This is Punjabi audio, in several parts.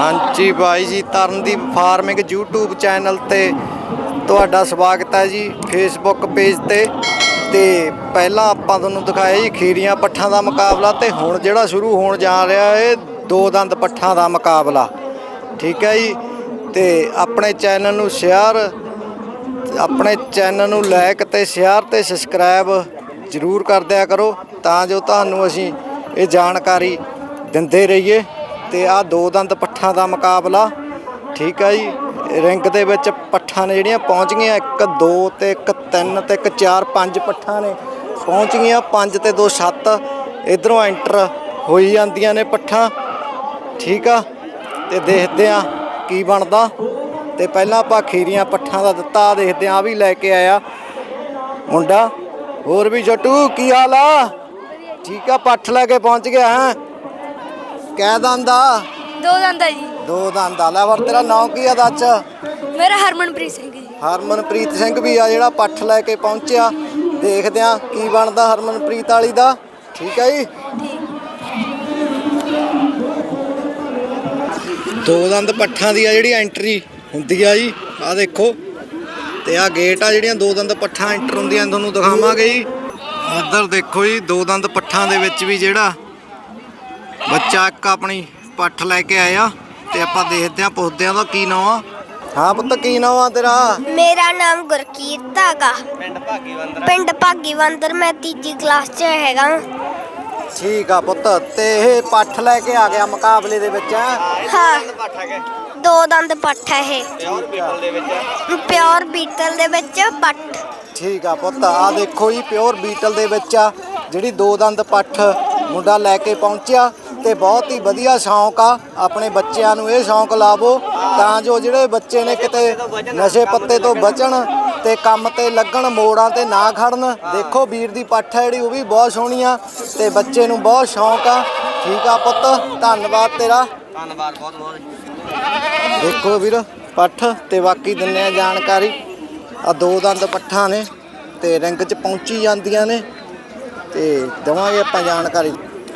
ਹਾਂਜੀ ਬਾਈ ਜੀ ਤਰਨਦੀਪ ਫਾਰਮਿੰਗ YouTube ਚੈਨਲ ਤੇ ਤੁਹਾਡਾ ਸਵਾਗਤ ਹੈ ਜੀ, Facebook ਪੇਜ ਤੇ। ਤੇ ਪਹਿਲਾਂ ਆਪਾਂ ਤੁਹਾਨੂੰ ਦਿਖਾਇਆ ਜੀ, ਖੀਰੀਆਂ ਪੱਠਾਂ ਦਾ ਮੁਕਾਬਲਾ ਤੇ ਹੁਣ ਜਿਹੜਾ ਸ਼ੁਰੂ ਹੋਣ ਜਾ ਰਿਹਾ ਹੈ ਦੋ ਦੰਦ ਪੱਠਾਂ ਦਾ ਮੁਕਾਬਲਾ। ਠੀਕ ਹੈ ਜੀ, ਤੇ ਆਪਣੇ ਚੈਨਲ ਨੂੰ ਸ਼ੇਅਰ ਆਪਣੇ ਚੈਨਲ ਨੂੰ ਲਾਈਕ ਤੇ ਸ਼ੇਅਰ ਤੇ ਸਬਸਕ੍ਰਾਈਬ ਜਰੂਰ ਕਰ ਦਿਆ ਕਰੋ, ਤਾਂ ਜੋ ਤੁਹਾਨੂੰ ਅਸੀਂ ਇਹ ਜਾਣਕਾਰੀ ਦਿੰਦੇ ਰਹੀਏ। ਤੇ ਆ ਦੋ ਦੰਦ ਪੱਠਾਂ ਦਾ ਮੁਕਾਬਲਾ। ਠੀਕ ਆ ਜੀ। ਰਿੰਗ ਦੇ ਵਿੱਚ ਪੱਠਾਂ ਨੇ ਜਿਹੜੀਆਂ ਪਹੁੰਚ ਗਈਆਂ 1 2 ਤੇ 1 3 ਤੇ 1 4 5 ਪੱਠਾਂ ਨੇ ਪਹੁੰਚ ਗਈਆਂ 5 ਤੇ 2 7 ਇਧਰੋਂ ਐਂਟਰ ਹੋਈ ਜਾਂਦੀਆਂ ਨੇ ਪੱਠਾਂ। ਠੀਕ ਆ। ਤੇ ਦੇਖਦੇ ਆ ਕੀ ਬਣਦਾ। ਤੇ ਪਹਿਲਾਂ ਆਪਾਂ ਖੀਰੀਆਂ ਪੱਠਾਂ ਦਾ ਦਿੱਤਾ ਦੇਖਦੇ ਆ, ਆਹ ਵੀ ਲੈ ਕੇ ਆਇਆ। ਮੁੰਡਾ, ਹੋਰ ਵੀ ਜੱਟੂ, ਕੀ ਹਾਲ ਆ? ਠੀਕ ਆ, ਪੱਠ ਲੈ ਕੇ ਪਹੁੰਚ ਗਿਆ, ਹੈ? ਕਹਿ ਦੰਦਾ? ਦੋ ਦੰਦ ਹੈ ਜੀ। ਦੋ ਦੰਦ। ਲੈ ਵਰ ਤੇਰਾ ਨਾਂ ਕੀ ਆ ਦੱਸ? ਮੇਰਾ ਹਰਮਨਪ੍ਰੀਤ ਸਿੰਘ ਜੀ। ਹਰਮਨਪ੍ਰੀਤ ਸਿੰਘ ਵੀ ਆ ਜਿਹੜਾ ਪੱਠ ਲੈ ਕੇ ਪਹੁੰਚਿਆ। ਦੇਖਦੇ ਆ ਕੀ ਬਣਦਾ ਹਰਮਨਪ੍ਰੀਤ ਵਾਲੀ ਦਾ। ਠੀਕ ਆ ਜੀ? ਦੋ ਦੰਦ ਪੱਠਾਂ ਦੀ ਆ ਜਿਹੜੀ ਐਂਟਰੀ ਹੁੰਦੀ ਆ ਜੀ। ਆ ਦੇਖੋ। ਤੇ ਆ ਗੇਟ ਆ ਜਿਹੜੀਆਂ ਦੋ ਦੰਦ ਪੱਠਾਂ ਐਂਟਰ ਹੁੰਦੀਆਂ ਤੁਹਾਨੂੰ ਦਿਖਾਵਾਂਗੇ ਜੀ। ਇੱਧਰ ਦੇਖੋ ਜੀ ਦੋ ਦੰਦ ਪੱਠਾਂ ਦੇ ਵਿੱਚ ਵੀ ਜਿਹੜਾ ਬੱਚਾ ਇੱਕ ਆਪਣੀ ਪੱਠ ਲੈ ਕੇ ਆਇਆ ਤੇ ਆਪਾਂ ਦੇਖਦੇ ਆ ਪੁੱਛਦੇ ਆ ਉਹਦਾ ਕੀ ਨਾਮ ਆ। ਹਾਂ ਪੁੱਤ ਕੀ ਨਾਮ ਆ ਤੇਰਾ? ਮੇਰਾ ਨਾਮ ਗੁਰਕੀਰਤ ਹੈਗਾ। ਪਿੰਡ ਭਾਗੀਵੰਦਰ ਪਿੰਡ ਭਾਗੀਵੰਦਰ ਮੈਂ ਤੀਜੀ ਕਲਾਸ 'ਚ ਹੈਗਾ। ਠੀਕ ਆ ਪੁੱਤ ਤੇ ਇਹ ਪੱਠ ਲੈ ਕੇ ਆ ਗਿਆ ਮੁਕਾਬਲੇ ਦੇ ਵਿੱਚ ਹਾਂ? ਦੋ ਦੰਦ ਪੱਠ ਹੈ ਇਹ। ਪਿਓਰ ਬੀਟਲ ਦੇ ਵਿੱਚ ਪੱਠ। ਠੀਕ ਆ ਪੁੱਤ ਆ ਦੇਖੋ ਜੀ ਪਿਓਰ ਬੀਟਲ ਦੇ ਵਿੱਚ ਆ ਜਿਹੜੀ ਦੋ ਦੰਦ ਪੱਠ ਮੁੰਡਾ ਲੈ ਕੇ ਪਹੁੰਚਿਆ। ਤੇ ਬਹੁਤ ਹੀ ਵਧੀਆ ਸ਼ੌਂਕ ਆ। ਆਪਣੇ ਬੱਚਿਆਂ ਨੂੰ ਇਹ ਸ਼ੌਂਕ ਲਾਵੋ ਤਾਂ ਜੋ ਜਿਹੜੇ ਬੱਚੇ ਨੇ ਕਿਤੇ ਨਸ਼ੇ ਪੱਤੇ ਤੋਂ ਬਚਣ ਤੇ ਕੰਮ ਤੇ ਲੱਗਣ ਮੋੜਾਂ ਤੇ ਨਾ ਖੜਨ। ਦੇਖੋ ਵੀਰ ਦੀ ਪੱਠ ਹੈ ਜਿਹੜੀ ਉਹ ਵੀ ਬਹੁਤ ਸੋਹਣੀ ਆ ਤੇ ਬੱਚੇ ਨੂੰ ਬਹੁਤ ਸ਼ੌਂਕ ਆ। ਠੀਕ ਆ ਪੁੱਤ ਧੰਨਵਾਦ ਤੇਰਾ। ਧੰਨਵਾਦ ਬਹੁਤ ਬਹੁਤ। ਦੇਖੋ ਵੀਰ ਪੱਠ ਤੇ ਬਾਕੀ ਦਿੰਨੇ ਆ ਜਾਣਕਾਰੀ। ਆ ਦੋ ਦੰਦ ਪੱਠਾਂ ਨੇ ਤੇ ਰਿੰਗ 'ਚ ਪਹੁੰਚੀ ਜਾਂਦੀਆਂ ਨੇ ਤੇ ਦਵਾਂਗੇ ਆਪਾਂ ਜਾਣਕਾਰੀ।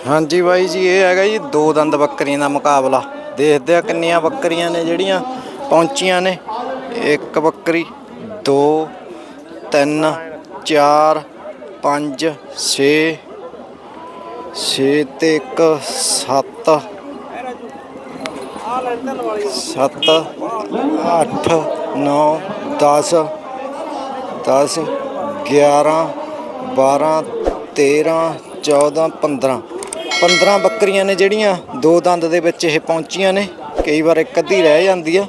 ਹਾਂਜੀ ਬਾਈ ਜੀ, ਇਹ ਹੈਗਾ ਜੀ ਦੋ ਦੰਦ ਬੱਕਰੀਆਂ ਦਾ ਮੁਕਾਬਲਾ। ਦੇਖਦੇ ਆ ਕਿੰਨੀਆਂ ਬੱਕਰੀਆਂ ਨੇ ਜਿਹੜੀਆਂ ਪਹੁੰਚੀਆਂ ਨੇ। ਇੱਕ ਬੱਕਰੀ, ਦੋ, ਤਿੰਨ, ਚਾਰ, ਪੰਜ, ਛੇ ਛੇ ਤੇ ਇੱਕ, ਸੱਤ ਸੱਤ, ਅੱਠ, ਨੌ, ਦਸ ਦਸ 11 12 13 14 15 15 ਬੱਕਰੀਆਂ ਨੇ ਜਿਹੜੀਆਂ, ਦੋ ਦੰਦ ਦੇ ਵਿੱਚ ਇਹ ਪਹੁੰਚੀਆਂ ਨੇ, ਕਈ ਵਾਰ ਇੱਕ ਅੱਧੀ ਰਹਿ ਜਾਂਦੀ ਆ।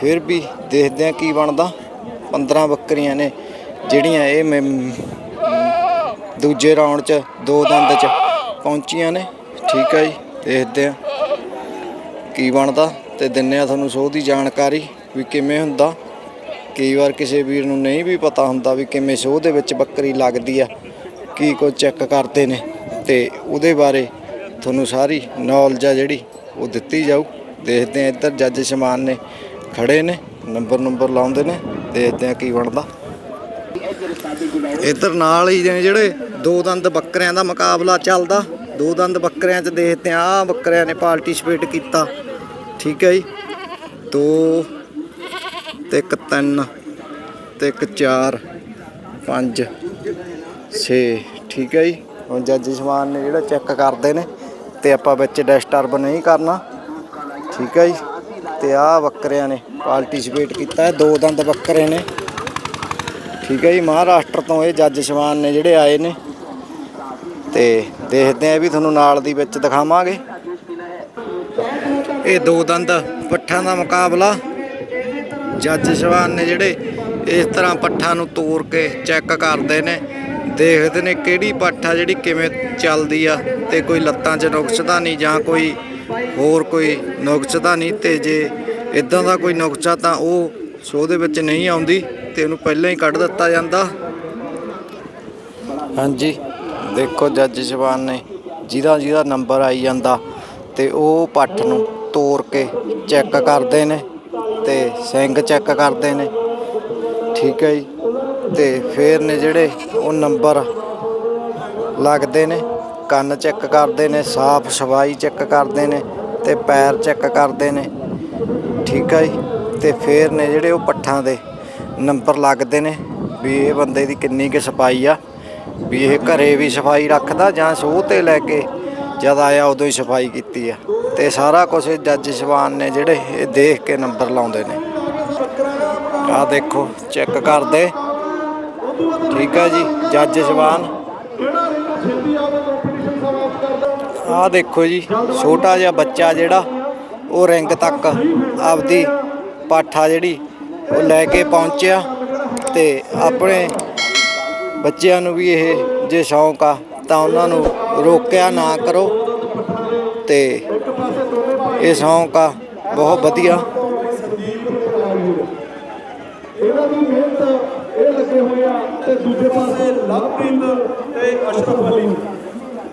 ਫਿਰ ਵੀ ਦੇਖਦੇ ਆ ਕੀ ਬਣਦਾ। 15 ਬੱਕਰੀਆਂ ਨੇ ਜਿਹੜੀਆਂ ਇਹ ਮੈਂ- ਦੂਜੇ ਰਾਉਂਡ 'ਚ ਦੋ ਦੰਦ 'ਚ ਪਹੁੰਚੀਆਂ ਨੇ। ਠੀਕ ਆ ਜੀ, ਦੇਖਦੇ ਆ ਕੀ ਬਣਦਾ ਤੇ ਦਿੰਨੇ ਆ ਤੁਹਾਨੂੰ ਸੋਹ ਦੀ ਜਾਣਕਾਰੀ ਵੀ ਕਿਵੇਂ ਹੁੰਦਾ। ਕਈ ਵਾਰ ਕਿਸੇ ਵੀਰ ਨੂੰ ਨਹੀਂ ਵੀ ਪਤਾ ਹੁੰਦਾ ਵੀ ਕਿਵੇਂ ਸੋਹ ਦੇ ਵਿੱਚ ਬੱਕਰੀ ਲੱਗਦੀ ਆ, ਕੀ ਕੁਝ ਚੈੱਕ ਕਰਦੇ ਨੇ। ਤੇ ਉਹਦੇ ਬਾਰੇ ਤੁਹਾਨੂੰ ਸਾਰੀ ਨੌਲੇਜ ਆ ਜਿਹੜੀ, ਉਹ ਦਿੱਤੀ ਜਾਊ। ਦੇਖਦੇ ਆ ਇੱਧਰ ਜੱਜ ਸ਼ਮਾਨ ਨੇ ਖੜੇ ਨੇ, ਨੰਬਰ ਨੰਬਰ ਲਾਉਂਦੇ ਨੇ, ਦੇਖਦੇ ਆ ਕੀ ਬਣਦਾ। ਇੱਧਰ ਨਾਲ ਹੀ ਨੇ ਜਿਹੜੇ ਦੋ ਦੰਦ ਬੱਕਰਿਆਂ ਦਾ ਮੁਕਾਬਲਾ ਚੱਲਦਾ। ਦੋ ਦੰਦ ਬੱਕਰਿਆਂ 'ਚ ਦੇਖਦੇ ਆ, ਆਹ ਬੱਕਰਿਆਂ ਨੇ ਪਾਰਟਿਸਿਪੇਟ ਕੀਤਾ। ਠੀਕ ਹੈ ਜੀ। ਦੋ ਤੇ ਇੱਕ ਤਿੰਨ ਤੇ ਇੱਕ ਚਾਰ, ਪੰਜ, ਛੇ। ਠੀਕ ਹੈ ਜੀ। ਜੱਜ ਸਮਾਨ ਨੇ ਜਿਹੜਾ ਚੈੱਕ ਕਰਦੇ ਨੇ ਤੇ ਆਪਾਂ ਵਿੱਚ ਡਿਸਟਰਬ ਨਹੀਂ ਕਰਨਾ। ਠੀਕ ਹੈ ਜੀ। ਤੇ ਆਹ ਬੱਕਰਿਆਂ ਨੇ ਪਾਰਟਿਸਿਪੇਟ ਕੀਤਾ ਹੈ ਦੋ ਦੰਦ ਬੱਕਰੇ ਨੇ। ਠੀਕ ਹੈ ਜੀ, ਮਹਾਰਾਸ਼ਟਰ ਤੋਂ ਇਹ ਜੱਜ ਸ਼ਵਾਨ ਨੇ ਜਿਹੜੇ ਆਏ ਨੇ। ਤੇ ਦੇਖਦੇ ਆ ਵੀ ਤੁਹਾਨੂੰ ਨਾਲ ਦੀ ਵਿੱਚ ਦਿਖਾਵਾਂਗੇ। ਇਹ ਦੋ ਦੰਦ ਪੱਠਾਂ ਦਾ ਮੁਕਾਬਲਾ। ਜੱਜ ਸ਼ਵਾਨ ਨੇ ਜਿਹੜੇ ਇਸ ਤਰ੍ਹਾਂ ਪੱਠਾਂ ਨੂੰ ਤੋੜ ਕੇ ਚੈੱਕ ਕਰਦੇ ਨੇ। ਦੇਖਦੇ ਨੇ ਕਿਹੜੀ ਪੱਠ ਆ ਜਿਹੜੀ ਕਿਵੇਂ ਚੱਲਦੀ ਆ ਤੇ ਕੋਈ ਲੱਤਾਂ 'ਚ ਨੁਕਸ ਤਾਂ ਨਹੀਂ ਜਾਂ ਕੋਈ ਹੋਰ ਕੋਈ ਨੁਕਸਦਾ ਨਹੀਂ ਤੇ ਜੇ ਇਦਾਂ ਦਾ ਕੋਈ ਨੁਕਸਾ ਤਾਂ ਉਹ ਸ਼ੋਅ ਦੇ ਵਿੱਚ ਨਹੀਂ ਆਉਂਦੀ ਤੇ ਉਹਨੂੰ ਪਹਿਲਾਂ ਹੀ ਕੱਢ ਦਿੱਤਾ ਜਾਂਦਾ। ਹਾਂਜੀ, ਦੇਖੋ ਜੱਜ ਸ਼ਬਾਨ ਨੇ ਜਿਹਦਾ ਜਿਹਦਾ ਨੰਬਰ ਆਈ ਜਾਂਦਾ ਤੇ ਉਹ ਪੱਠ ਨੂੰ ਤੋੜ ਕੇ ਚੈੱਕ ਕਰਦੇ ਨੇ ਤੇ ਸਿੰਘ ਚੈੱਕ ਕਰਦੇ ਨੇ। ਠੀਕ ਹੈ ਜੀ। ਤੇ ਫੇਰ ਨੇ ਜਿਹੜੇ ਉਹ ਨੰਬਰ ਲੱਗਦੇ ਨੇ, ਕੰਨ ਚੈੱਕ ਕਰਦੇ ਨੇ, ਸਾਫ਼ ਸਫ਼ਾਈ ਚੈੱਕ ਕਰਦੇ ਨੇ ਤੇ ਪੈਰ ਚੈੱਕ ਕਰਦੇ ਨੇ, ਠੀਕ ਆ ਜੀ? ਤੇ ਫੇਰ ਨੇ ਜਿਹੜੇ ਉਹ ਪੱਠਾਂ ਦੇ ਨੰਬਰ ਲੱਗਦੇ ਨੇ ਵੀ ਇਹ ਬੰਦੇ ਦੀ ਕਿੰਨੀ ਕੁ ਸਫ਼ਾਈ ਆ, ਵੀ ਇਹ ਘਰੇ ਵੀ ਸਫ਼ਾਈ ਰੱਖਦਾ ਜਾਂ ਸੋਹ ਤੇ ਲੈ ਕੇ ਜਦ ਆਇਆ ਉਦੋਂ ਹੀ ਸਫ਼ਾਈ ਕੀਤੀ ਆ। ਤੇ ਸਾਰਾ ਕੁਝ ਜੱਜ ਸ਼ਵਾਨ ਨੇ ਜਿਹੜੇ ਇਹ ਦੇਖ ਕੇ ਨੰਬਰ ਲਾਉਂਦੇ ਨੇ। ਆ ਦੇਖੋ, ਚੈੱਕ ਕਰਦੇ ਠੀਕ ਆ ਜੀ, ਜੱਜ ਸ਼ਵਾਨ ਆ ਦੇਖੋ ਜੀ, ਛੋਟਾ ਜਿਹਾ ਬੱਚਾ ਜਿਹੜਾ, ਉਹ ਰਿੰਗ ਤੱਕ ਆਪਦੀ ਪਾਠਾ ਜਿਹੜੀ, ਉਹ ਲੈ ਕੇ ਪਹੁੰਚਿਆ ਤੇ ਆਪਣੇ ਬੱਚਿਆਂ ਨੂੰ ਵੀ ਇਹ ਜੇ ਸ਼ੌਂਕ ਆ, ਤਾਂ ਉਹਨਾਂ ਨੂੰ ਰੋਕਿਆ ਨਾ ਕਰੋ ਤੇ ਇਹ ਸ਼ੌਂਕ ਆ, ਬਹੁਤ ਵਧੀਆ। ਇਹਨਾਂ ਦੀ ਮਿਹਨਤ ਇਹ ਲੱਗੇ ਹੋਏ ਆ ਤੇ ਦੂਜੇ ਪਾਸੇ ਲਵਪ੍ਰੀਤ ਤੇ ਅਸ਼ਰਫ ਅਲੀ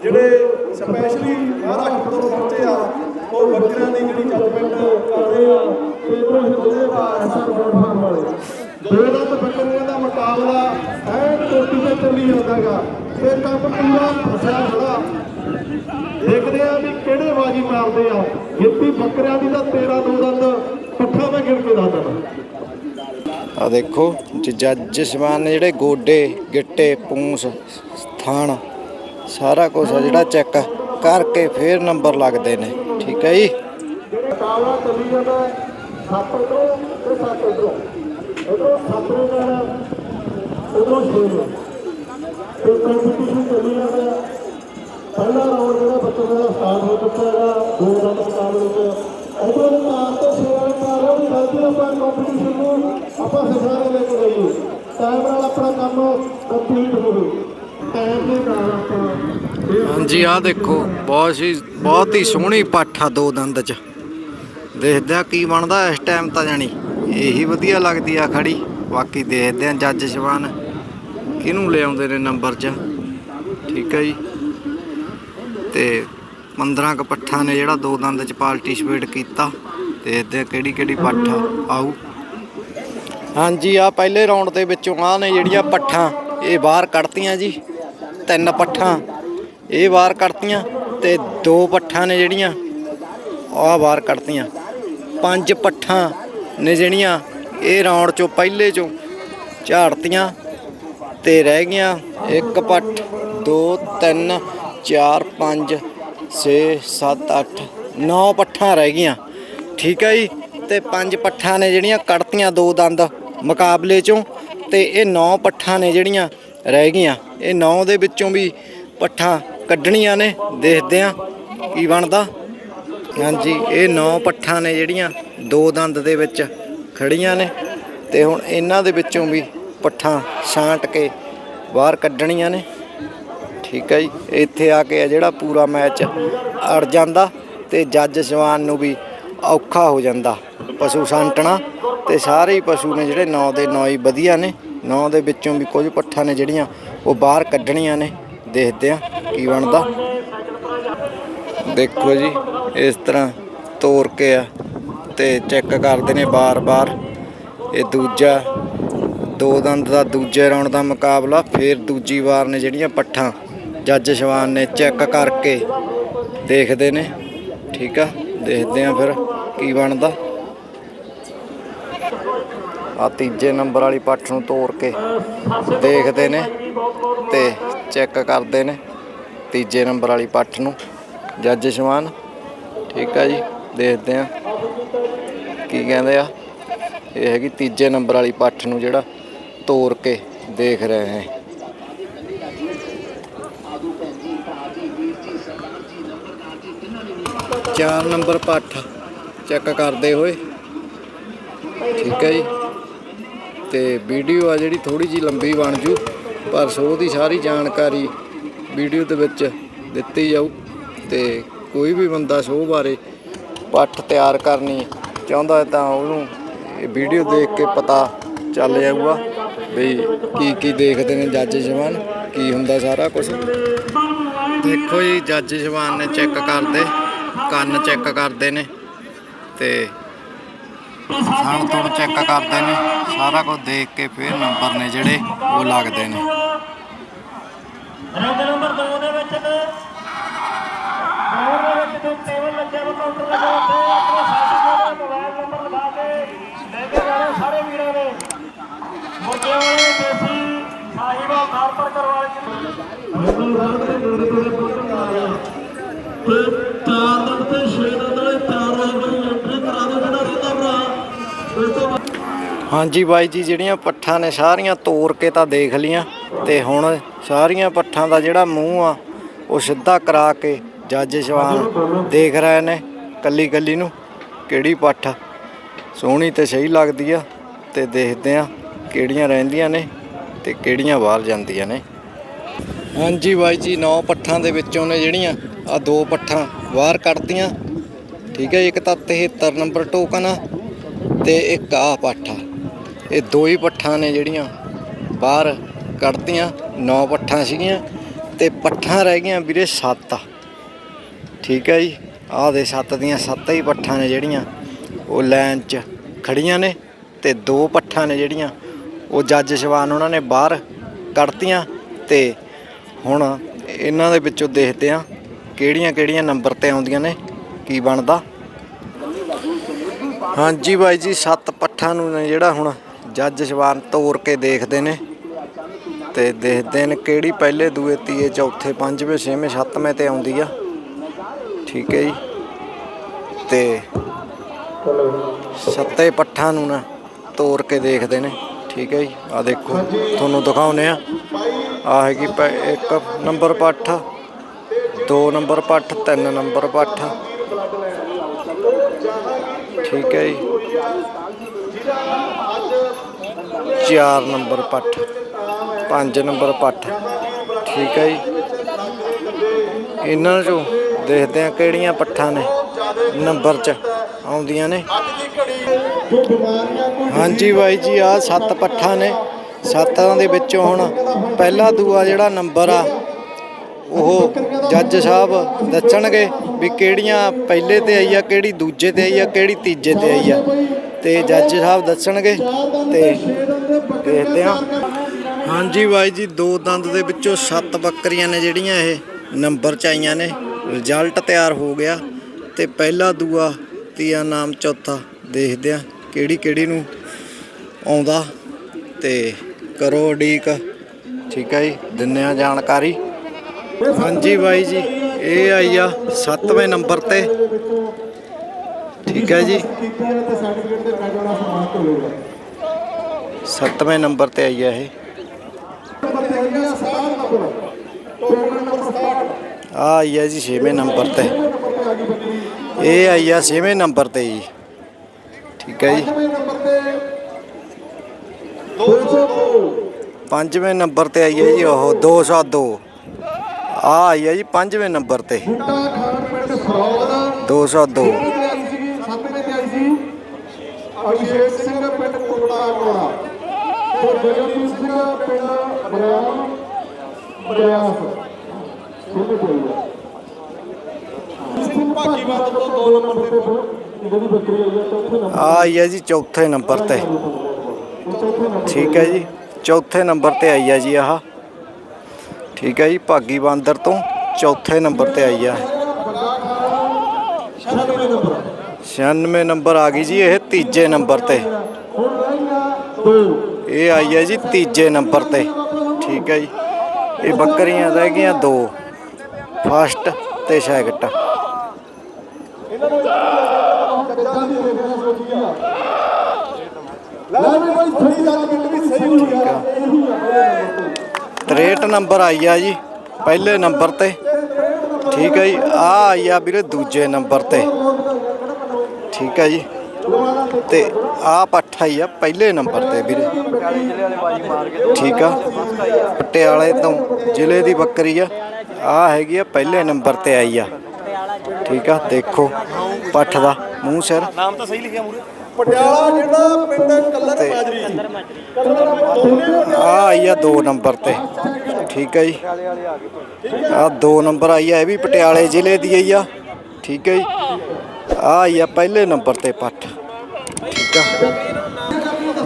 ਜਿਹੜੇ ਸਪੈਸ਼ਲੀ ਮਹਾਰਾਸ਼ਟਰ ਤੋਂ ਪਹੁੰਚੇ ਆ ਉਹ ਬੱਕਰਿਆਂ ਦੀ ਜਿਹੜੀ ਜੱਜਮੈਂਟ ਕਰਦੇ ਆ ਤੇ ਇਧਰੋਂ ਹਿੰਦੂ ਦਾ ਬੋਰਡ ਫਾਰਮ ਵਾਲੇ ਦੋ ਦੰਦ ਬੱਕਰੀਆਂ ਦਾ ਮੁਕਾਬਲਾ ਐ ਟੋਟੀ ਤੇ ਚੱਲੀ ਜਾਂਦਾਗਾ ਤੇ ਕੰਮ ਪੂਰਾ ਫਸਿਆ ਖੜਾ ਦੇਖਦੇ ਆ ਵੀ ਕਿਹੜੇ ਬਾਜੀ ਮਾਰਦੇ ਆ। ਗਿੱਤੀ ਬੱਕਰਿਆਂ ਦੀ ਤਾਂ 13 ਦੋ ਦੰਦ ਪੱਠਾ ਮੈਂ ਗਿਣ ਕੇ ਦੱਸਦਾ ਆ ਦੇਖੋ ਜ- ਜੱਜ ਸ਼ਵਾਨ ਨੇ ਜਿਹੜੇ ਗੋਡੇ, ਗਿੱਟੇ, ਪੂੰਸ, ਥਾਣ, ਸਾਰਾ ਕੁਝ ਆ ਜਿਹੜਾ ਚੈੱਕ ਕਰਕੇ ਫੇਰ ਨੰਬਰ ਲੱਗਦੇ ਨੇ। ਠੀਕ ਹੈ ਜੀ? ਮੁਕਾਬਲਾ ਚੱਲੀ ਜਾਂਦਾ ਸੱਤ ਤੋਂ ਤੇ ਸੱਤ ਇਧਰੋਂ ਇਧਰੋਂ ਸੱਤ ਨੇ ਜਾਣਾ ਉਧਰੋਂ ਛੇ ਨੇ। ਤੇ ਕੰਪੀਟੀਸ਼ਨ ਚੱਲੀ ਜਾਂਦਾ ਪਹਿਲਾ ਰਾਉਂਡ ਜਿਹੜਾ ਬੱਚੇ ਦਾ ਸਟਾਰਟ ਹੋ ਚੁੱਕਾ ਹੈਗਾ, ਦੋ ਦੰਦ ਮੁਕਾਬਲੇ ਵਿੱਚ। ਇਧਰੋਂ ਦੇ ਮਾਰ ਤੋਂ ਛੇ ਵਾਲੇ ਮਾਰ ਆਪਾਂ ਕੰਪੀਟੀਸ਼ਨ ਨੂੰ ਆਪਾਂ ਸਿਖਾਣੇ ਲੈ ਕੇ ਜਾਈਏ ਟਾਈਮ ਨਾਲ ਆਪਣਾ ਕੰਮ ਕੰਪਲੀਟ ਹੋਵੇ ਟਾਈਮ ਦੇ ਨਾਲ ਆਪਾਂ ਹਾਂਜੀ ਆ ਦੇਖੋ, ਬਹੁਤ ਹੀ ਬਹੁਤ ਹੀ ਸੋਹਣੀ ਪਾਠਾ ਦੋ ਦੰਦ ਚ। ਦੇਖਦੇ ਕੀ ਬਣਦਾ ਇਸ ਟਾਈਮ ਤਾਂ ਜਾਣੀ। ਇਹੀ ਵਧੀਆ ਲੱਗਦੀ ਆ ਖੜੀ। ਬਾਕੀ ਦੇਖਦੇ ਆ ਜੱਜ ਸ਼ਵਾਨ ਕਿਹਨੂੰ ਲਿਆਉਂਦੇ ਨੇ ਨੰਬਰ ਚ। ਠੀਕ ਹੈ ਜੀ। ਤੇ 15 ਕ ਪੱਠਾ ਨੇ ਜਿਹੜਾ ਦੋ ਦੰਦ ਚ ਪਾਰਟਿਸਿਪੇਟ ਕੀਤਾ। ਦੇਖਦੇ ਆ ਕਿਹੜੀ ਕਿਹੜੀ ਪੱਠਾ ਆਊ? ਹਾਂਜੀ ਆ ਪਹਿਲੇ ਰਾਉਂਡ ਦੇ ਵਿੱਚੋਂ ਆ ਨੇ ਜਿਹੜੀਆਂ ਪੱਠਾਂ, ਇਹ ਬਾਹਰ ਕੱਢਤੀਆਂ ਜੀ, ਤਿੰਨ ਪੱਠਾਂ। ਇਹ ਬਾਹਰ ਕੱਢਤੀਆਂ ਤੇ ਦੋ ਪੱਠਾਂ ਨੇ ਜਿਹੜੀਆਂ ਆ ਬਾਹਰ ਕੱਢਤੀਆਂ। ਪੰਜ ਪੱਠਾਂ ਨੇ ਜਿਹੜੀਆਂ, ਇਹ ਰਾਉਂਡ ਚੋਂ ਪਹਿਲੇ ਚੋਂ ਝਾੜਤੀਆਂ ਤੇ ਰਹਿ ਗਈਆਂ। ਇੱਕ ਪੱਠ 2 3 4 5 6 7 8 9 ਪੱਠਾਂ ਰਹਿ ਗਈਆਂ। ਠੀਕ ਹੈ ਜੀ ਤੇ ਪੰਜ ਪੱਠਾਂ ਨੇ ਜਿਹੜੀਆਂ ਕੱਢਤੀਆਂ ਦੋ ਦੰਦ ਮੁਕਾਬਲੇ ਚੋਂ ਤੇ ਇਹ ਨੌ ਪੱਠਾਂ ਨੇ ਜਿਹੜੀਆਂ ਰਹਿ ਗਈਆਂ। ਇਹ ਨੌ ਦੇ ਵਿੱਚੋਂ ਵੀ ਪੱਠਾਂ ਕੱਢਣੀਆਂ ਨੇ, ਦੇਖਦੇ ਆ ਕੀ ਬਣਦਾ। ਹਾਂਜੀ, ਇਹ ਨੌ ਪੱਠਾਂ ਨੇ ਜਿਹੜੀਆਂ ਦੋ ਦੰਦ ਦੇ ਵਿੱਚ ਖੜੀਆਂ ਨੇ ਤੇ ਹੁਣ ਇਹਨਾਂ ਦੇ ਵਿੱਚੋਂ ਵੀ ਪੱਠਾਂ ਛਾਂਟ ਕੇ ਬਾਹਰ ਕੱਢਣੀਆਂ ਨੇ। ਠੀਕ ਹੈ ਜੀ, ਇੱਥੇ ਆ ਕੇ ਆ ਜਿਹੜਾ ਪੂਰਾ ਮੈਚ ਅੜ ਜਾਂਦਾ ਤੇ ਜੱਜ ਜਵਾਨ ਨੂੰ ਵੀ ਔਖਾ ਹੋ ਜਾਂਦਾ ਪਸ਼ੂ ਛਾਂਟਣਾ ਤੇ ਸਾਰੇ ਹੀ ਪਸ਼ੂ ਨੇ ਜਿਹੜੇ ਨੌ ਦੇ ਨੌ ਹੀ ਵਧੀਆ ਨੇ 9 ਦੇ ਵਿੱਚੋਂ ਵੀ ਕੁਝ ਪੱਠਾਂ ਨੇ ਜਿਹੜੀਆਂ ਉਹ ਬਾਹਰ ਕੱਢਣੀਆਂ ਨੇ, ਦੇਖਦੇ ਆ ਕੀ ਬਣਦਾ। ਦੇਖੋ ਜੀ, ਇਸ ਤਰ੍ਹਾਂ ਤੋੜ ਕੇ ਆ ਤੇ ਚੈੱਕ ਕਰਦੇ ਨੇ ਬਾਰ-ਬਾਰ। ਇਹ ਦੂਜਾ, ਦੋ ਦੰਦ ਦਾ ਦੂਜੇ ਰਾਉਂਡ ਦਾ ਮੁਕਾਬਲਾ, ਫਿਰ ਦੂਜੀ ਵਾਰ ਨੇ ਜਿਹੜੀਆਂ ਪੱਠਾਂ। ਜੱਜ ਸ਼ਵਾਨ ਨੇ ਚੈੱਕ ਕਰਕੇ ਦੇਖਦੇ ਨੇ, ਠੀਕ ਆ, ਦੇਖਦੇ ਆ ਫਿਰ। ਕੀ ਬਣਦਾ? ਆ ਤੀਜੇ ਨੰਬਰ ਵਾਲੀ ਪੱਠ ਨੂੰ ਤੋੜ ਕੇ ਦੇਖਦੇ ਨੇ ਤੇ ਚੈੱਕ ਕਰਦੇ ਨੇ ਤੀਜੇ ਨੰਬਰ ਵਾਲੀ ਪੱਠ ਨੂੰ। ਜੱਜ ਸ਼ਵਾਨ ਠੀਕ ਆ ਜੀ, ਦੇਖਦੇ ਆ ਕੀ ਕਹਿੰਦੇ ਆ। ਇਹ ਹੈਗੀ ਤੀਜੇ ਨੰਬਰ ਵਾਲੀ ਪੱਠ ਨੂੰ ਜਿਹੜਾ ਤੋੜ ਕੇ ਦੇਖ ਰਹੇ ਹੈ ਚਾਰ ਨੰਬਰ ਪੱਠ ਚੈੱਕ ਕਰਦੇ ਹੋਏ। ਠੀਕ ਹੈ ਜੀ। ਤੇ ਵੀਡੀਓ ਆ ਜਿਹੜੀ ਥੋੜੀ ਜੀ ਲੰਬੀ ਬਣ ਜੂ, ਪਰ ਸੋ ਦੀ ਸਾਰੀ ਜਾਣਕਾਰੀ ਵੀਡੀਓ ਦੇ ਵਿੱਚ ਦਿੱਤੀ ਜਾਊ। ਤੇ ਕੋਈ ਵੀ ਬੰਦਾ ਸੋ ਬਾਰੇ ਪੱਠ ਤਿਆਰ ਕਰਨੀ ਚਾਹੁੰਦਾ ਹੈ ਤਾਂ ਉਹਨੂੰ ਇਹ ਵੀਡੀਓ ਦੇਖ ਕੇ ਪਤਾ ਚੱਲ ਜਾਊਗਾ ਵੀ ਕੀ ਕੀ ਦੇਖਦੇ ਨੇ ਜੱਜ ਜਵਾਨ, ਕੀ ਹੁੰਦਾ ਸਾਰਾ ਕੁਝ ਦੇਖੋ ਜੀ, ਜੱਜ ਜਵਾਨ ਨੇ ਚੈੱਕ ਕਰਦੇ, ਕੰਨ ਚੈੱਕ ਕਰਦੇ ਨੇ। ਤੇ ਥਣ ਤੁਣ ਚੈੱਕ ਕਰਦੇ ਨੇ। ਸਾਰਾ ਕੁਝ ਦੇਖ ਕੇ ਫਿਰ ਨੰਬਰ ਨੇ ਜਿਹੜੇ ਉਹ ਲੱਗਦੇ ਨੇ। ਰੰਗ ਨੰਬਰ 2 ਦੇ ਵਿੱਚ ਤੇ ਦੇ ਵਿੱਚ ਤੇ ਟੇਬਲ ਲੱਗਿਆ ਵਾ ਕਾਊਂਟਰ ਲੱਗੇ ਉੱਥੇ। ਆਪਣੇ ਸਾਥੀਆਂ ਦੇ ਮੋਬਾਈਲ ਨੰਬਰ ਲਗਾ ਕੇ ਲੈ ਕੇ ਜਾਣੇ ਸਾਰੇ ਵੀਰਾਂ ਨੇ ਮੁੰਡੇ ਵਾਲੇ ਦੇਸੀ ਸਾਹਿਬਾਂ ਕਾਰਪਰ ਕਰਵਾਲੇ ਮੈਨੂੰ ਰਾਤ ਦੇ ਨੇੜੇ ਤੇੜੇ ਪਹੁੰਚਣ ਆ ਗਿਆ ਤੇ 4 ਦਿਨ ਤੇ 6 ਦਿਨ ਦੇ ਚਾਰ ਵਾਰ ਮੇਰੀ ਐਂਟਰੀ ਕਰਾ ਦੇ ਜਿਹੜਾ ਰਹਿੰਦਾ ਭਰਾ ਇਸ ਤੋਂ ਬਾਅਦ ਹਾਂਜੀ ਬਾਈ ਜੀ, ਜਿਹੜੀਆਂ ਪੱਠਾਂ ਨੇ, ਸਾਰੀਆਂ ਤੋੜ ਕੇ ਤਾਂ ਦੇਖ ਲੀਆਂ ਤੇ ਹੁਣ ਸਾਰੀਆਂ ਪੱਠਾਂ ਦਾ ਜਿਹੜਾ ਮੂੰਹ ਆ, ਉਹ ਸਿੱਧਾ ਕਰਾ ਕੇ ਜੱਜ ਸ਼ਵਾਨ ਦੇਖ ਰਹੇ ਨੇ ਕੱਲੀ ਕੱਲੀ ਨੂੰ, ਕਿਹੜੀ ਪੱਠ ਸੋਹਣੀ ਤੇ ਸਹੀ ਲੱਗਦੀ ਆ, ਤੇ ਦੇਖਦੇ ਆ ਕਿਹੜੀਆਂ ਰਹਿੰਦੀਆਂ ਨੇ ਤੇ ਕਿਹੜੀਆਂ ਬਾਹਰ ਜਾਂਦੀਆਂ ਨੇ। ਹਾਂਜੀ ਬਾਈ ਜੀ, ਨੌ ਪੱਠਾਂ ਦੇ ਵਿੱਚੋਂ ਨੇ ਜਿਹੜੀਆਂ ਆ ਦੋ ਪੱਠਾਂ ਬਾਹਰ ਕੱਢਤੀਆਂ। ਠੀਕ ਹੈ, ਇੱਕ ਤਾਂ 73 ਨੰਬਰ ਟੋਕਨ ਆ ਤੇ ਇੱਕ ਆ ਪੱਠਾ ਇਹ ਦੋ ਹੀ ਪੱਠਾਂ ਨੇ ਜਿਹੜੀਆਂ ਬਾਹਰ ਕੱਢਤੀਆਂ, ਨੌ ਪੱਠਾਂ ਸੀਗੀਆਂ ਤੇ ਪੱਠਾਂ ਰਹਿ ਗਈਆਂ ਵੀਰੇ ਸੱਤ। ਠੀਕ ਹੈ ਜੀ, ਆਹ ਦੇ ਸੱਤ ਦੀਆਂ ਸੱਤ ਹੀ ਪੱਠਾਂ ਨੇ ਜਿਹੜੀਆਂ, ਉਹ ਲਾਈਨ 'ਚ ਖੜੀਆਂ ਨੇ ਤੇ ਦੋ ਪੱਠਾਂ ਨੇ ਜਿਹੜੀਆਂ, ਉਹ ਜੱਜ ਸ਼ਵਾਨ ਉਹਨਾਂ ਨੇ ਬਾਹਰ ਕੱਢਤੀਆਂ ਤੇ ਹੁਣ ਇਹਨਾਂ ਦੇ ਵਿੱਚੋਂ ਦੇਖਦੇ ਆ ਕਿਹੜੀਆਂ ਕਿਹੜੀਆਂ ਨੰਬਰ ਤੇ ਆਉਂਦੀਆਂ ਨੇ, ਕੀ ਬਣਦਾ। ਹਾਂਜੀ ਬਾਈ ਜੀ, ਸੱਤ ਪੱਠਾਂ ਨੂੰ ਜਿਹੜਾ ਹੁਣ ਜੱਜ ਸ਼ਵਾਨ ਤੋਰ ਕੇ ਦੇਖਦੇ ਨੇ ਤੇ ਦੇਖਦੇ ਨੇ ਕਿਹੜੀ ਪਹਿਲੇ, ਦੂਏ, ਤੀਏ, ਚੌਥੇ, ਪੰਜਵੇਂ, ਛੇਵੇਂ, ਸੱਤਵੇਂ ਤੇ ਆਉਂਦੀ ਆ। ਠੀਕ ਹੈ ਜੀ। ਤੇ ਸੱਤੇ ਪੱਠਾਂ ਨੂੰ ਨਾ ਤੋਰ ਕੇ ਦੇਖਦੇ ਨੇ। ਠੀਕ ਹੈ ਜੀ। ਆ ਦੇਖੋ, ਤੁਹਾਨੂੰ ਦਿਖਾਉਨੇ ਆ। ਆ ਹੈਗੀ ਪ- ਇੱਕ ਨੰਬਰ ਪੱਠ, ਦੋ ਨੰਬਰ ਪੱਠ, ਤਿੰਨ ਨੰਬਰ ਪੱਠ। ਠੀਕ ਹੈ ਜੀ। ਚਾਰ ਨੰਬਰ ਪੱਠ, ਪੰਜ ਨੰਬਰ ਪੱਠ। ਠੀਕ ਹੈ ਜੀ। ਇਹਨਾਂ ਚੋਂ ਦੇਖਦੇ ਆ ਕਿਹੜੀਆਂ ਪੱਠਾਂ ਨੇ, ਨੰਬਰ 'ਚ ਆਉਂਦੀਆਂ ਨੇ। ਹਾਂਜੀ ਬਾਈ ਜੀ ਆ ਸੱਤ ਪੱਠਾਂ ਨੇ। ਸੱਤਾਂ ਦੇ ਵਿੱਚੋਂ ਹੁਣ ਪਹਿਲਾ ਦੂਆ ਜਿਹੜਾ ਨੰਬਰ ਆ, ਉਹ ਜੱਜ ਸਾਹਿਬ ਦੱਸਣਗੇ ਵੀ ਕਿਹੜੀਆਂ ਪਹਿਲੇ ਤੇ ਆਈ ਆ, ਕਿਹੜੀ ਦੂਜੇ ਤੇ ਆਈ ਆ, ਕਿਹੜੀ ਤੀਜੇ ਤੇ ਆਈ ਆ। ਤੇ ਜੱਜ ਸਾਹਿਬ ਦੱਸਣਗੇ ਤੇ ਦੇਖਦੇ ਆ ਹਾਂਜੀ ਬਾਈ ਜੀ, ਦੋ ਦੰਦ ਦੇ ਵਿੱਚੋਂ ਸੱਤ ਬੱਕਰੀਆਂ ਨੇ ਜਿਹੜੀਆਂ ਇਹ ਨੰਬਰ ਚ ਆਈਆਂ ਨੇ। ਰਿਜ਼ਲਟ ਤਿਆਰ ਹੋ ਗਿਆ ਤੇ ਪਹਿਲਾ, ਦੂਆ, ਤੀਆ, ਨਾਮ ਚੌਥਾ ਦੇਖਦੇ ਆ ਕਿਹੜੀ ਕਿਹੜੀ ਨੂੰ ਆਉਂਦਾ ਤੇ ਕਰੋ ਉਡੀਕ। ਠੀਕ ਹੈ ਜੀ, ਦਿੰਨੇ ਆ ਜਾਣਕਾਰੀ। ਹਾਂਜੀ ਬਾਈ ਜੀ, ਇਹ ਆਈ ਆ 7ਵੇਂ ਨੰਬਰ ਤੇ। ਠੀਕ ਹੈ ਜੀ ਕੀਤੀ ਹੈ ਤੇ ਸਰਟੀਫਿਕੇਟ ਤੇ ਪੈ ਜਾਣਾ ਸਮਾਨ ਹੋਵੇਗਾ 7ਵੇਂ ਨੰਬਰ ਤੇ ਆਈ ਆ ਇਹ ਨੰਬਰ ਤੇ ਆਈ ਹੈ 67 ਨੰਬਰ ਟੋਕਨ ਨੰਬਰ 67 ਆ ਆਈ ਆ ਜੀ 6ਵੇਂ ਨੰਬਰ ਤੇ ਨੰਬਰ ਤੇ ਆ ਗਈ ਬੱਕਰੀ ਇਹ ਆਈ ਆ 6ਵੇਂ ਨੰਬਰ ਤੇ ਜੀ ਠੀਕ ਹੈ ਜੀ 5ਵੇਂ ਨੰਬਰ ਤੇ 202 ਪੰਜਵੇਂ ਨੰਬਰ ਤੇ ਆਈ ਹੈ ਜੀ ਉਹ 202 ਆ ਆਈ ਹੈ ਜੀ ਪੰਜਵੇਂ ਨੰਬਰ ਤੇ ਬੁੱਟਾ ਖਾਨ ਪਿੰਡ ਸਰੌਦ 202 ਤੇ ਆਈ ਸੀ ਸੱਤਵੇਂ ਤੇ ਆਈ ਸੀ ਅਭਿਸ਼ੇਕ ਸਿੰਘ ਪਿੰਡ ਕੋਟਾ ਕੋੜਾ ਤੇ ਗਗਨਦੀਪ ਸਿੰਘ ਪਿੰਡ ਬਰਿਆਮ ਬਰਿਆਸ ਛੋਟੇ ਕੋਈ ਸਿੰਘ ਭਾਜੀ ਬਾਤ ਤੋਂ ਦੋ ਨੰਬਰ ਤੇ ਜਿਹੜੀ ਬੱਕਰੀ ਆਈ ਹੈ ਚੌਥੇ ਨੰਬਰ ਆ ਆਈ ਹੈ ਜੀ ਚੌਥੇ ਨੰਬਰ ਤੇ ਤੇ ਚੌਥੇ ਨੰਬਰ ਠੀਕ ਹੈ ਜੀ ਚੌਥੇ ਨੰਬਰ ਤੇ ਆਈ ਹੈ ਜੀ ਆਹ ਠੀਕ ਹੈ ਜੀ ਭਾਗੀ ਬਾਂਦਰ ਤੋਂ ਚੌਥੇ ਨੰਬਰ ਤੇ ਆਈ ਆ ਛੇਵੇਂ ਨੰਬਰ 96 ਨੰਬਰ ਆ ਗਈ ਜੀ, ਇਹ ਤੀਜੇ ਨੰਬਰ ਤੇ। ਇਹ ਆਈ ਹੈ ਜੀ ਤੀਜੇ ਨੰਬਰ ਤੇ। ਠੀਕ ਹੈ ਜੀ। ਇਹ ਬੱਕਰੀਆਂ ਰਹਿ ਗਈਆਂ ਦੋ, ਫਸਟ ਤੇ ਸੈਕਟ ਇਹਨਾਂ ਆ ਲੈ ਨੰਬਰ 63 ਨੰਬਰ ਆਈ ਆ ਜੀ, ਪਹਿਲੇ ਨੰਬਰ ਤੇ। ਠੀਕ ਹੈ ਜੀ ਆ ਆਈ ਆ ਵੀਰੇ ਦੂਜੇ ਨੰਬਰ ਤੇ। ਠੀਕ ਹੈ ਜੀ। ਤੇ ਆ ਪੱਠਾ ਹੀ ਆ ਪਹਿਲੇ ਨੰਬਰ ਤੇ ਵੀਰੇ। ਠੀਕ ਆ। ਪਟਿਆਲੇ ਤੋਂ ਜ਼ਿਲ੍ਹੇ ਦੀ ਬੱਕਰੀ ਆ। ਆ ਹੈਗੀ ਆ ਪਹਿਲੇ ਨੰਬਰ ਤੇ ਆਈ ਆ। ਠੀਕ ਆ ਦੇਖੋ ਪੱਠ ਦਾ ਮੂੰਹ ਸਿਰ। ਪਟਿਆਲਾ ਜਿਹੜਾ ਪਿੰਡ ਕੱਲਰ ਤੇ ਮਾਜਰੀ। ਆ ਆਈ ਆ 2 ਨੰਬਰ ਤੇ। ਠੀਕ ਹੈ ਜੀ। ਆ 2 ਨੰਬਰ ਆਈ ਆ ਇਹ ਵੀ ਪਟਿਆਲੇ ਜ਼ਿਲ੍ਹੇ ਦੀ ਆਈ ਆ। ਠੀਕ ਹੈ ਜੀ। ਆ ਆਈ ਆ, ਪਹਿਲੇ ਨੰਬਰ ਤੇ ਪੱਠ। ਠੀਕ ਆ।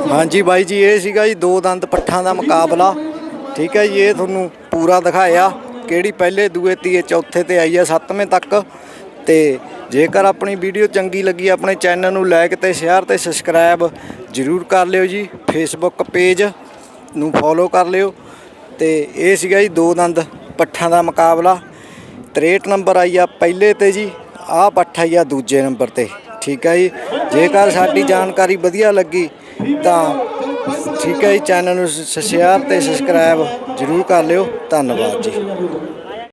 ਹਾਂਜੀ ਬਾਈ ਜੀ, ਇਹ ਸੀਗਾ ਜੀ ਦੋ ਦੰਦ ਪੱਠਾਂ ਦਾ ਮੁਕਾਬਲਾ। ਠੀਕ ਹੈ ਜੀ, ਇਹ ਤੁਹਾਨੂੰ ਪੂਰਾ ਦਿਖਾਇਆ ਕਿਹੜੀ ਪਹਿਲੇ, ਦੂਏ, ਤੀਏ, ਚੌਥੇ ਤੇ ਆਈ ਆ ਸੱਤਵੇਂ ਤੱਕ। ਤੇ ਜੇਕਰ ਆਪਣੀ ਵੀਡੀਓ ਚੰਗੀ ਲੱਗੀ, ਆਪਣੇ ਚੈਨਲ ਨੂੰ ਲਾਈਕ ਤੇ ਸ਼ੇਅਰ ਤੇ ਸਬਸਕ੍ਰਾਈਬ ਜਰੂਰ ਕਰ ਲਿਓ ਜੀ। ਫੇਸਬੁੱਕ ਪੇਜ ਨੂੰ ਫੋਲੋ ਕਰ ਲਿਓ। ਤੇ ਇਹ ਸੀਗਾ ਜੀ ਦੋ ਦੰਦ ਪੱਠਾਂ ਦਾ ਮੁਕਾਬਲਾ। 63 ਨੰਬਰ ਆਈ ਆ ਪਹਿਲੇ ਤੇ ਜੀ। ਆਹ ਪੱਠਾ ਹੀ ਆ ਦੂਜੇ ਨੰਬਰ ਤੇ, ਠੀਕ ਹੈ ਜੀ? ਜੇਕਰ ਸਾਡੀ ਜਾਣਕਾਰੀ ਵਧੀਆ ਲੱਗੀ ਤਾਂ ਠੀਕ ਹੈ ਜੀ ਚੈਨਲ ਨੂੰ ਸ਼ੇਅਰ ਤੇ ਸਬਸਕ੍ਰਾਈਬ ਜਰੂਰ ਕਰ ਲਿਓ। ਧੰਨਵਾਦ ਜੀ।